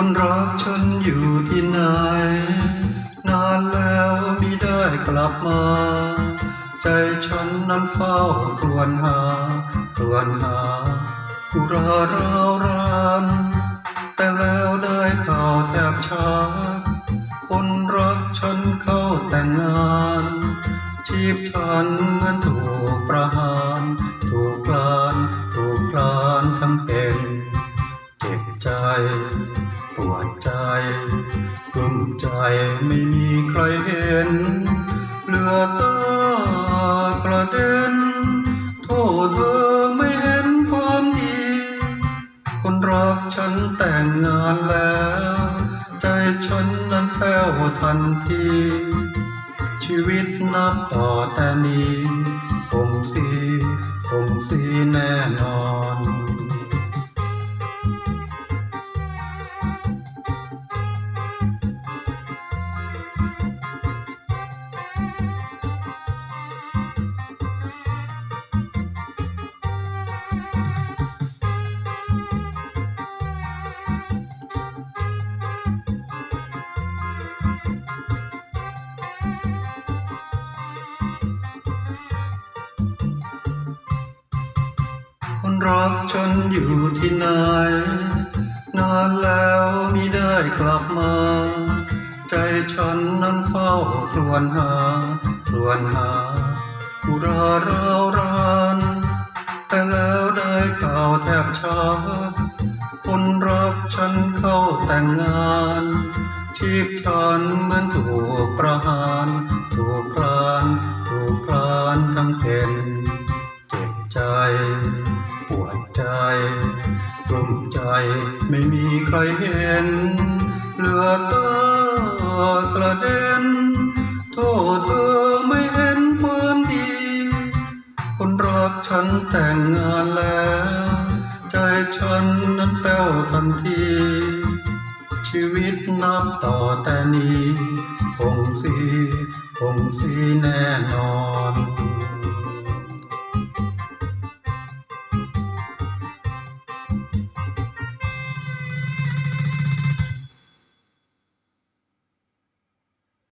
คนรักฉันอยู่ที่ไหน นานแล้วไมิได้กลับมา ใจฉันนั้นเฝ้าครวญหาครวญหาอุราราวรานแต่แล้วได้ข่าวแทบช้า คนรักฉันเข้าแต่งงาน ชีพฉันเหมือนถูกประหาร ถูกกลาน ถูกกลานทั้งเป็น เจ็บใจ ลุ้มใจไม่มีใครเห็น เหลือตากระเด็น โทษเธอไม่เห็นความดี คนรักฉันแต่งงานแล้ว ใจฉันนั้นแป้วทันที ชีวิตนับต่อแต่นี้คงสีคงสีแน่นอน รักฉันอยู่ที่ไหน นานแล้วมิได้กลับมา ใจฉันนั้นเฝ้าครวญหาครวญหาอุราราวรานแต่แล้วได้ข่าวแทบช้าคนรักฉันเข้าแต่งงานชีพฉันเหมือนถูกประหาร ปวดใจกลุ้มใจไม่มีใครเห็น เหลือตากระเด็น โทษเธอไม่เห็นความดี คนรักฉันแต่งงานแล้ว ใจฉันนั้นแป้วทันที ชีวิตนับต่อแต่นี้คงสีคงสีแน่นอน